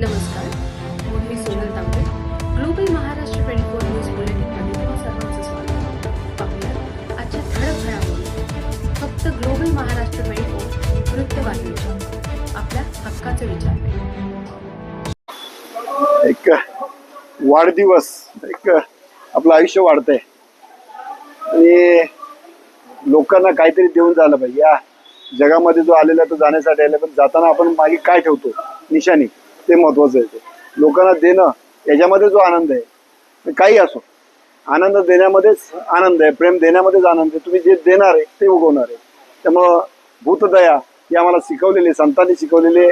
नमस्कार मी Sonal Tambe global Maharashtra twenty four news बुलेटिनमध्ये तुम्हा सर्वांचं स्वागत. पाहूया आजच्या ठळक घडामोडी फक्त ग्लोबल महाराष्ट्र ट्वेंटी फोर वृत्तवाहिनीच्या आपल्या हक्काचे विचार. एक वाढदिवस एक आपलं आयुष्य वाढतंय. आणि लोकांना काहीतरी देऊन झालं पाहिजे. या जगामध्ये जो आलेला तो जाण्यासाठी आला पण जाताना आपण मागे काय ठेवतो? निशाणी. ते महत्वाचं आहे. ते. लोकांना देणं याच्यामध्ये जो आनंद आहे ते काही असो. आनंद देण्यामध्येच आनंद आहे प्रेम देण्यामध्येच आनंद आहे. तुम्ही जे देणार आहे ते उगवणार आहे. त्यामुळं भूतदया ही आम्हाला शिकवलेली संतांनी शिकवलेले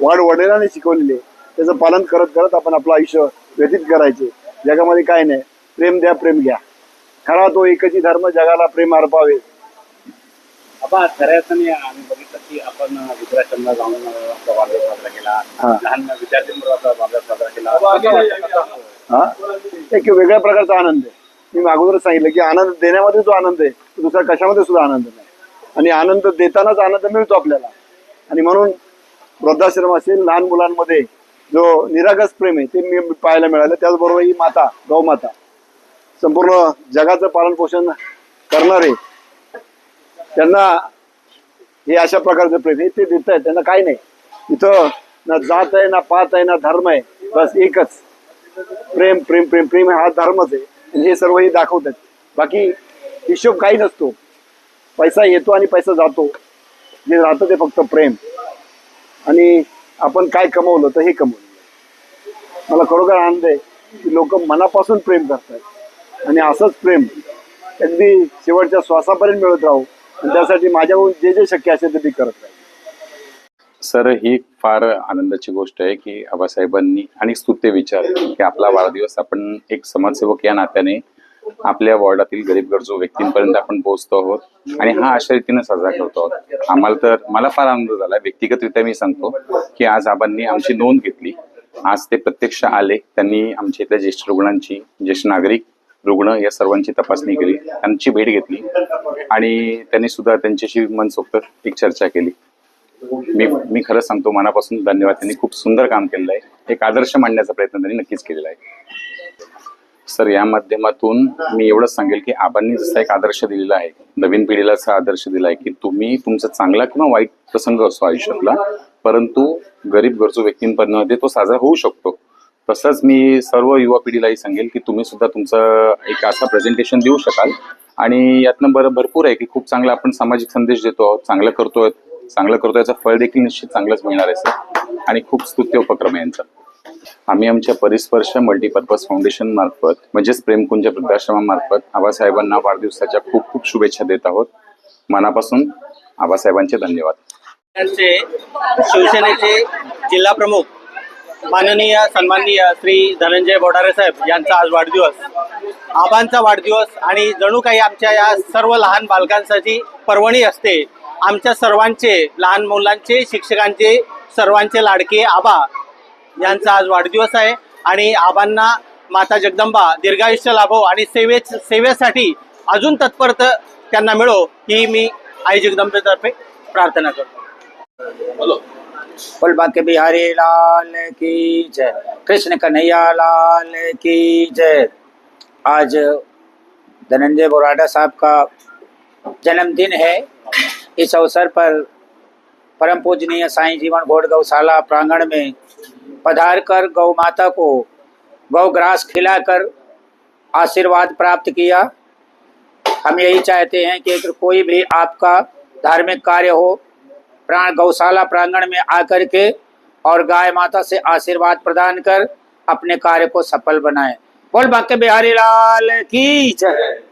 वाढ वडिलांनी शिकवलेले त्याचं पालन करत करत आपण आपलं आयुष्य व्यतीत करायचे. जगामध्ये काय नाही. प्रेम द्या प्रेम घ्या. खरा तो एकची धर्म जगाला प्रेम अर्पावे बाबा खऱ्या अर्थाने आम्ही बघितलं की आपण वृद्धाश्रमला जाऊन आपला वाढदिवस साजरा केला. हा. लहान विद्यार्थ्यांबरोबर आपला वाढदिवस साजरा केला? हा एक वेगळ्या प्रकारचा आनंद आहे. मी अगोदर सांगितलं की आनंद देण्यामध्ये जो आनंद आहे तो दुसऱ्या कशामध्ये सुद्धा आनंद नाही. आणि आनंद देतानाच आनंद मिळतो आपल्याला. आणि म्हणून वृद्धाश्रम असेल लहान मुलांमध्ये जो निरागस प्रेम आहे ते मी पाहायला मिळालं. त्याचबरोबर ही माता गौमाता संपूर्ण जगाचं पालन पोषण करणारे त्यांना हे अशा प्रकारचं प्रेम आहे. ते देत आहेत त्यांना काही नाही. इथं ना जात आहे ना पात आहे ना धर्म आहे. बस एकच. प्रेम प्रेम प्रेम प्रेम हा धर्मच आहे. आणि हे सर्व हे दाखवतात बाकी हिशोब काही नसतो. पैसा येतो आणि पैसा जातो. जे राहतं ते फक्त प्रेम. आणि आपण काय कमवलं तर हे कमवलं. मला खरोखर आनंद आहे की लोक मनापासून प्रेम करतात आणि असंच प्रेम. अगदी शेवटच्या श्वासापर्यंत मिळत राहू. त्यासाठी माझ्याकडून जे जे शक्य असेल ते मी करत राहील. सर ही फार आनंदाची गोष्ट आहे की आबासाहेबांनी आणि स्तुत्य विचार की आपला वाढदिवस आपण एक समाजसेवक या नात्याने आपल्या वॉर्डातील गरीब गरजू व्यक्तींपर्यंत आपण पोहोचतो आहोत आणि हा अशा रीतीने साजरा करतो आहोत. आम्हाला तर मला फार आनंद झाला. व्यक्तिगतरित्या मी सांगतो की आज आबांनी आमची नोंद घेतली. आज ते प्रत्यक्ष आले. त्यांनी आमच्या इथल्या ज्येष्ठ रुग्णांची ज्येष्ठ नागरिक रुग्ण या सर्वांची तपासणी केली त्यांची भेट घेतली. आणि त्यांनी सुद्धा त्यांच्याशी मनसोक्त एक चर्चा केली. मी मी खरंच सांगतो मनापासून धन्यवाद. त्यांनी खूप सुंदर काम केलेलं आहे. एक आदर्श मांडण्याचा प्रयत्न त्यांनी नक्कीच केलेला आहे. सर या माध्यमातून मी एवढंच सांगेल की आबांनी जसा एक आदर्श दिलेला आहे नवीन पिढीला असा आदर्श दिला आहे की तुम्ही तुमचा चांगला किंवा वाईट प्रसंग असतो आयुष्यातला परंतु गरीब गरजू व्यक्तींपर्यंत तो साजरा होऊ शकतो. तसंच मी सर्व युवा पिढीलाही सांगेल की तुम्ही सुद्धा तुमचं एक असा प्रेझेंटेशन देऊ शकाल. आणि यातनं बरं भरपूर आहे की खूप चांगला आपण सामाजिक संदेश देतो आहोत चांगलं करतोय चांगलं करतोय याचं फळ देखील निश्चित चांगलंच मिळणार आहे सर आणि खूप स्तुत्य उपक्रम आहे यांचा. आम्ही आमच्या परिस्पर्श मल्टीपर्पज फाउंडेशन मार्फत म्हणजेच प्रेमकुंज वृद्धाश्रमामार्फत आबासाहेबांना वाढदिवसाच्या खूप खूप शुभेच्छा देत आहोत. मनापासून आबासाहेबांचे धन्यवाद. शिवसेनेचे जिल्हा प्रमुख माननीय सन्माननीय श्री धनंजय बोडारे साहेब यांचा आज वाढदिवस. आबांचा वाढदिवस आणि जणू काही आमच्या या सर्व लहान बालकांसाठी पर्वणी असते. आमच्या सर्वांचे लहान मुलांचे शिक्षकांचे सर्वांचे लाडके आबा यांचा आज वाढदिवस आहे. आणि आबांना माता जगदंबा दीर्घायुष्य लाभो आणि सेवे सेवेसाठी अजून तत्परत त्यांना मिळो ही मी आई जगदंबेतर्फे प्रार्थना करतो. फुल बांके बिहारी लाल की जय। कृष्ण कन्हैया लाल की जय। आज धनंजय बोराडा साहब का जन्मदिन है। इस अवसर पर परम पूजनीय साईं जीवन घोड़ गौशाला प्रांगण में पधार कर गौ माता को गौ ग्रास खिलाकर आशीर्वाद प्राप्त किया। हम यही चाहते हैं कि अगर कोई भी आपका धार्मिक कार्य हो प्राण गौशाला प्रांगण में आकर के और गाय माता से आशीर्वाद प्रदान कर अपने कार्य को सफल बनाए। बोल बाके बिहारी लाल की जय।